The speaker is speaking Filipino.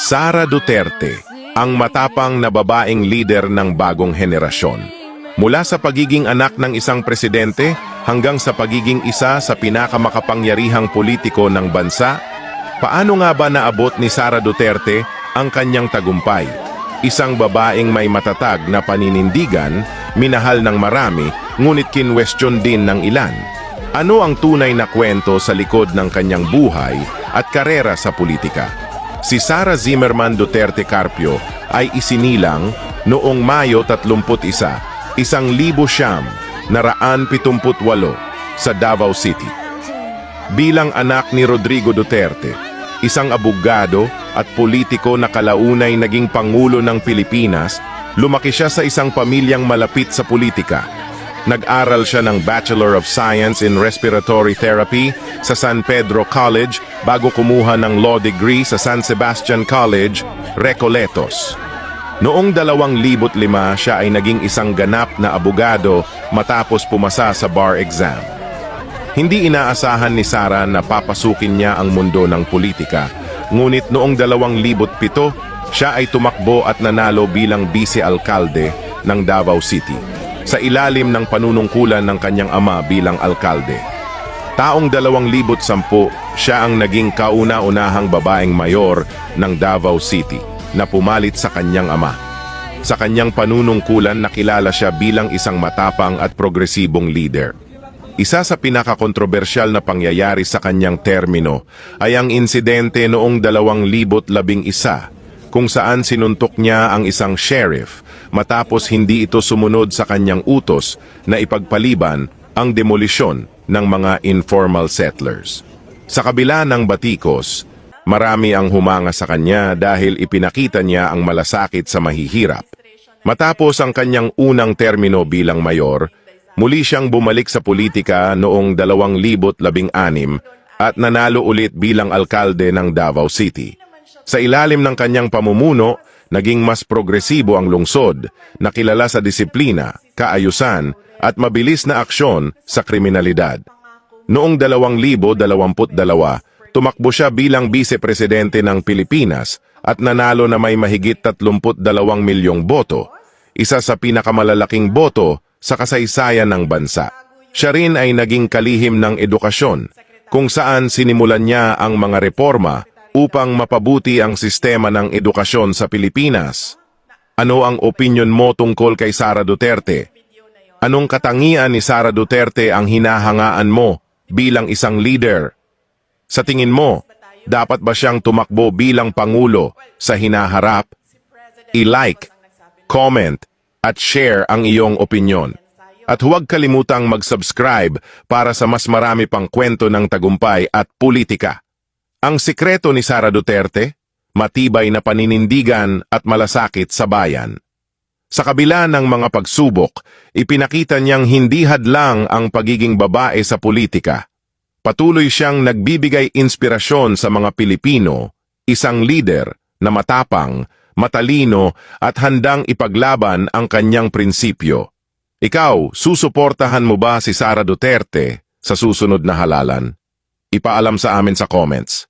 Sara Duterte, ang matapang na babaeng leader ng bagong henerasyon. Mula sa pagiging anak ng isang presidente hanggang sa pagiging isa sa pinakamakapangyarihang politiko ng bansa, paano nga ba naabot ni Sara Duterte ang kanyang tagumpay? Isang babaeng may matatag na paninindigan, minahal ng marami, ngunit kinwestiyon din ng ilan. Ano ang tunay na kwento sa likod ng kanyang buhay at karera sa politika? Si Sara Zimmerman Duterte Carpio ay isinilang noong Mayo 31, isang libo siyam, naraan 78 sa Davao City. Bilang anak ni Rodrigo Duterte, isang abogado at politiko na kalaunay naging Pangulo ng Pilipinas, lumaki siya sa isang pamilyang malapit sa politika. Nag-aral siya ng Bachelor of Science in Respiratory Therapy sa San Pedro College bago kumuha ng law degree sa San Sebastian College, Recoletos. Noong 2005 siya ay naging isang ganap na abogado matapos pumasa sa bar exam. Hindi inaasahan ni Sara na papasukin niya ang mundo ng politika, ngunit noong 2007 siya ay tumakbo at nanalo bilang vice-alkalde ng Davao City sa ilalim ng panunungkulan ng kanyang ama bilang alkalde. Taong 2010, siya ang naging kauna-unahang babaeng mayor ng Davao City na pumalit sa kanyang ama. Sa kanyang panunungkulan nakilala siya bilang isang matapang at progresibong leader. Isa sa pinakakontrobersyal na pangyayari sa kanyang termino ay ang insidente noong 2011 kung saan sinuntok niya ang isang sheriff matapos hindi ito sumunod sa kanyang utos na ipagpaliban ang demolisyon ng mga informal settlers. Sa kabila ng batikos, marami ang humanga sa kanya dahil ipinakita niya ang malasakit sa mahihirap. Matapos ang kanyang unang termino bilang mayor, muli siyang bumalik sa politika noong 2016 at nanalo ulit bilang alkalde ng Davao City. Sa ilalim ng kanyang pamumuno, naging mas progresibo ang lungsod, nakilala sa disiplina, kaayusan, at mabilis na aksyon sa kriminalidad. Noong 2022, tumakbo siya bilang vice-presidente ng Pilipinas at nanalo na may mahigit 32 milyong boto, isa sa pinakamalalaking boto sa kasaysayan ng bansa. Siya rin ay naging kalihim ng edukasyon, kung saan sinimulan niya ang mga reforma upang mapabuti ang sistema ng edukasyon sa Pilipinas. Ano ang opinion mo tungkol kay Sara Duterte? Anong katangian ni Sara Duterte ang hinahangaan mo bilang isang leader? Sa tingin mo, dapat ba siyang tumakbo bilang Pangulo sa hinaharap? I-like, comment, at share ang iyong opinion. At huwag kalimutang mag-subscribe para sa mas marami pang kwento ng tagumpay at politika. Ang sikreto ni Sara Duterte? Matibay na paninindigan at malasakit sa bayan. Sa kabila ng mga pagsubok, ipinakita niyang hindi hadlang ang pagiging babae sa politika. Patuloy siyang nagbibigay inspirasyon sa mga Pilipino, isang leader na matapang, matalino at handang ipaglaban ang kanyang prinsipyo. Ikaw, susuportahan mo ba si Sara Duterte sa susunod na halalan? Ipaalam sa amin sa comments.